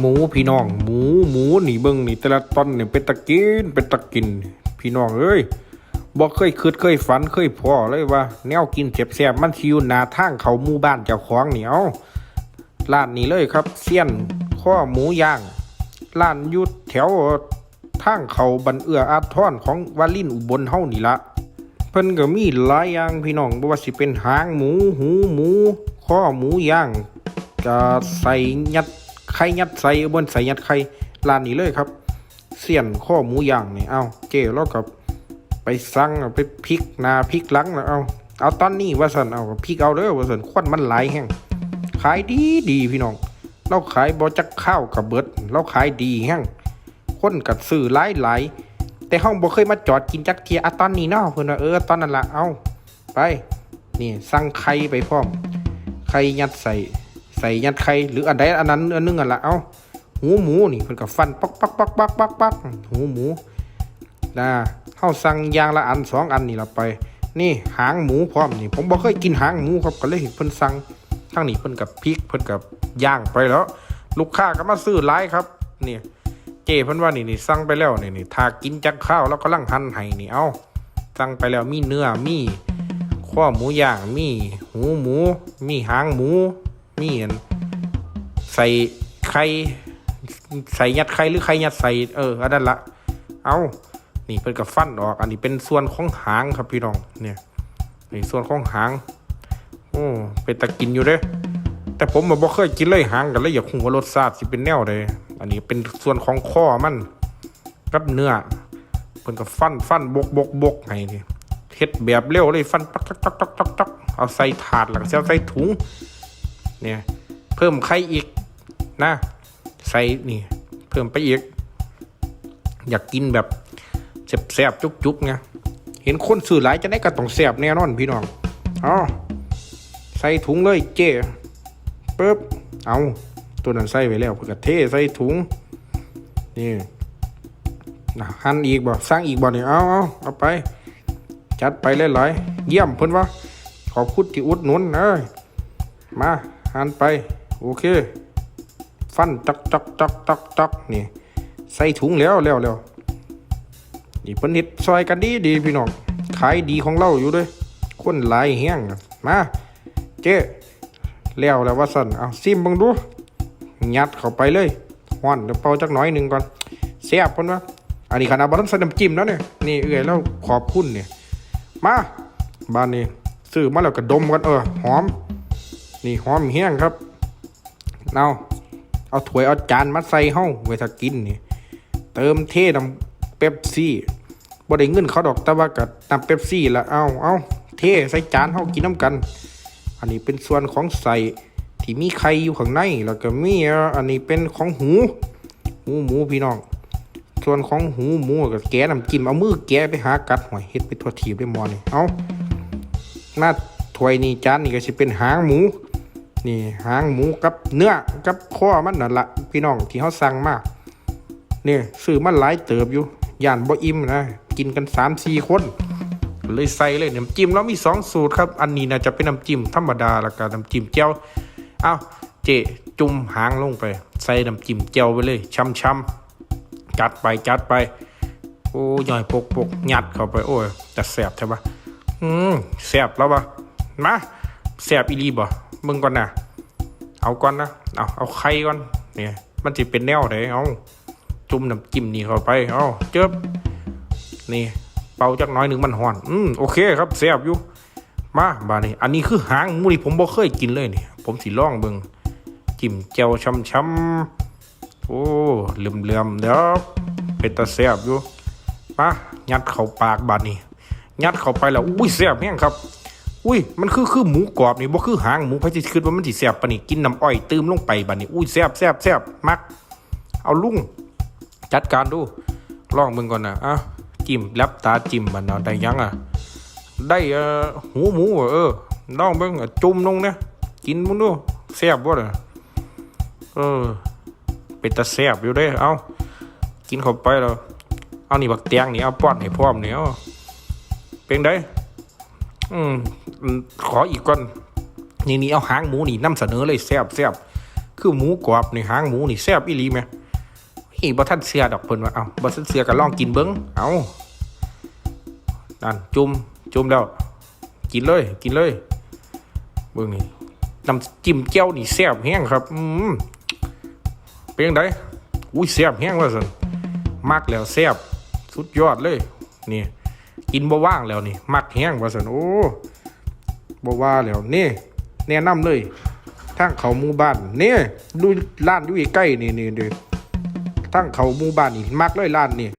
หมูพี่น้อง หมูหมูนี่เบิ่งนี่แต่ละตอนนี่เป็นตะกินเป็นตะกิน พี่น้องเอ้ยบ่เคยคิดเคยฝันเคยพอเลยว่า แนวกินแซ่บๆมันสิอยู่หนาทางเขาหมู่บ้านเจ้าของเนี่เอาร้านนี้เลยครับเซียนข้อหมูย่างร้านยู่แถวทางเขาบันเอื้ออาทรของวาลินอุบลเฮานี่ละเพิ่นก็มีหลายอย่างพี่น้องบ่ว่าสิเป็นหางหมูหูหมูข้อหมูย่างก็ใส่ยัด ไข่ยัดใส่บนใส่ยัดไข่ร้านนี้เลยครับเสียนข้อหมูย่างนี่เอาเจ้แล้วกับไปสั่งไปพริกนาพริกลังแล้วเอาเอาตอนนี้ว่าสันเอาพริกเอาเด้อว่าสันควันมันหลายแห้งขายดีดีพี่น้อง เราขายบ่จักข้าวกับเบิดเราขายดีแห้งคนกัดซื้อหลายหลายแต่ห้องบ่เคยมาจอดกินจักเทียอตอนนี้เนาะเพิ่นเออตอนนั้นละเอาไป นี่สั่งไข่ไปพร้อมไข่ยัดใส่ ใส่ยัดไข่หรืออันใดอันนั้นอันนึงอันละเอาหูหมูนี่เพิ่นก็ฟันปักปักปักปักปักปักหูหมูนะเฮาสั่งอย่างละอันสองอันนี่ละไป นี่หางหมูพร้อมนี่ ผมบ่เคยกินหางหมูครับก็เลยเห็นเพิ่นสั่งทั้งนี้เพิ่นกับพริกเพิ่นกับย่างไปแล้ว ลูกค้าก็มาซื้อหลายครับนี่เจเพิ่นว่านี่นี่สั่งไปแล้วนี่นี่ถ้ากินจากข้าวแล้วกำลังหั่นให้นี่เอาสั่งไปแล้วมีเนื้อมีข้อหมูย่างมีหูหมู มีหางหมู มีอันใส่ไข่ใส่ยัดไข่หรือไข่ยัดใส่เอออันนั้นละเอานี่เพิ่นก็ฟันออก อันนี้เป็นส่วนของหางครับพี่น้อง เนี่ยนี่ส่วนของหางโอ้เป็นตะกินอยู่เด้แต่ผมมาบ่เคยกินเลยหางกันเลยอยากหูว่ารสชาติสิเป็นแนวใดอันนี้เป็นส่วนของข้อมันกับเนื้อเพิ่นก็ฟันฟันบกบกบกให้นี่เฮ็ดแบบเร็วเลยฟันปักตักตักตักตักตักเอาใส่ถาดแล้วก็เอาใส่ถุง เนี่ย เพิ่มไข่อีกนะ ใส่นี่เพิ่มไปอีก อยากกินแบบแซ่บๆจุกๆไงเห็นคนซื้อหลายจะได้ก็ต้องแซ่บแน่นอนพี่น้องอ๋อใส่ถุงเลยเจ้ปึ๊บเอาตัวนั้นใส่ไว้แล้วเพื่อกเทใส่ถุงนี่นะหั่นอีกบ่สร้างอีกบ่เนี่ยเอาเอาเอาไป จัดไปหลายๆเยี่ยมเพิ่นว่าขอบคุณที่อุดหนุนเอ้ยมา หันไป โอเค ฟันจักจักจักจักจักนี่ ใส่ถุงแล้วแล้วแล้วนี่เพิ่นเฮ็ดซอยกันดีดีพี่น้อง ขายดีของเราอยู่ด้วย คนหลายแห้งมา เจ๊แล้วแล้วว่าสั่นเอาซิมบังดู ยัดเข้าไปเลยห้อนเดี๋ยวเป่าจักหน้อยหนึ่งก่อนเสียบเพิ่นว่าอันนี้ขนาดบ่ทันใส่น้ำจิ้มแล้วเนี่ยนี่เอื้อยแล้วขอบคุณเนี่ยมาบ้านนี้ซื้อมาแล้วก็ดมกันเออหอม นี่หอมแห้งครับเอาเอาถ้วยเอาจานมาใส่ห้องไว้ถ้ากินนี่เติมเทน้ำเป๊ปซี่บ่ได้เงินเขาดอกแต่ว่ากับน้ำเป๊ปซี่ละเอาเอาเทใส่จานเฮากินน้ำกัน อันนี้เป็นส่วนของใส่ที่มีไข่อยู่ข้างในแล้วก็มีอันนี้เป็นของหูหูหมูพี่น้อง ส่วนของหูหมูก็แกะน้ำจิ้มเอามือแกะไปหากัดหอยเฮ็ดไปทั่วทีบได้มอนี่เอาหน้าถ้วยนี่จานนี่ก็สิเป็นหางหมู นี่หางหมูกับเนื้อกับข้อมันนั่นละพี่น้องที่เขาสั่งมาเนี่ยซื้อมาหลายเติบอยู่ย่านบ่อิ่มนะกินกันสามสี่คน เลยใส่เลยน้ำจิ้มเรามีสองสูตรครับ อันนี้นะจะเป็นน้ำจิ้มธรรมดาแล้วก็น้ำจิ้มเจียวเอาเจจุ่มหางลงไป ใส่น้ำจิ้มเจียวไปเลยช้ำๆจัดไปจัดไป โอ้ย่อยปกปกยัดเข้าไป โอ้ยจะแสบใช่ปะอืมแสบแล้วปะมาแสบอีรีบ่ มึงก่อนนะเอาก่อนนะเอาเอาไข่ก่อนเนี่ยมันจะเป็นแนวไหนเอาจุ่มน้ำจิ้มนี่เข้าไปเอาเจิบนี่เป่าจักน้อยหนึ่งมันห่อนอืมโอเคครับแซ่บอยู่มาบานี้อันนี้คือหางมูที่ผมบ่เคยกินเลยนี่ผมสิลองเบิงจิ้มแจ่วช้ำๆโอ้เหลื่อมๆเดี๋ยวเป็นตาแซ่บอยู่มายัดเข้าปากบาดนี้ยัดเข้าไปแล้วอุ้ยแซ่บแห้งครับ อุ้ย มันคือคือหมูกรอบนี่บ่คือหางหมูพระจิคิดว่ามันสิแซ่บปานนี้กินน้ำอ้อยตืมลงไปบัดนี้อุ้ยแซ่บแซ่บแซ่บมัก เอาลุงจัดการดูลองมึงก่อนนะอะจิ้มรับตาจิ้มบันเอาได้ยังอะได้เอ่อหูหมูเออลองเบิ่งจุ่มลงเนี่ยกินมึงดูแซ่บบ่ล่ะเออเป็นตาแซ่บอยู่เด้เอากินเข้าไปแล้วเอานี่บักแตงนี่เอาป้อนให้พร้อมนี่เอาเป็นได้ อืมขออีกก่อนนี่นี่เอาหางหมูนี่นำเสนอเลยแซบแซบคือหมูกรอบนี่หางหมูนี่แซบอีหลีไหมนี่บ่ทันเสียดอกเพิ่นว่าเอาบ่ทันเสียก็ลองกินเบิ่งเอานั่นจุ่มจุ่มแล้ว กินเลยกินเลยเบิ่งนี่น้ำจิ้มแจ่วนี่แซ่บแห้งครับ อืมเป็นจังไดอุ้ยแซ่บแห้งว่าซั่นมักแล้วแซ่บสุดยอดเลย นี่ กินบ่ว่างแล้วนี่ มักแห้งว่าสันโอ้บ่ว่าแล้วนี่แนะนำเลยทางเขาหมู่บ้านนี่ดูร้านอยู่ใกล้นี่นี่นี่ทางเขาหมู่บ้านนี่มักเลยร้านนี่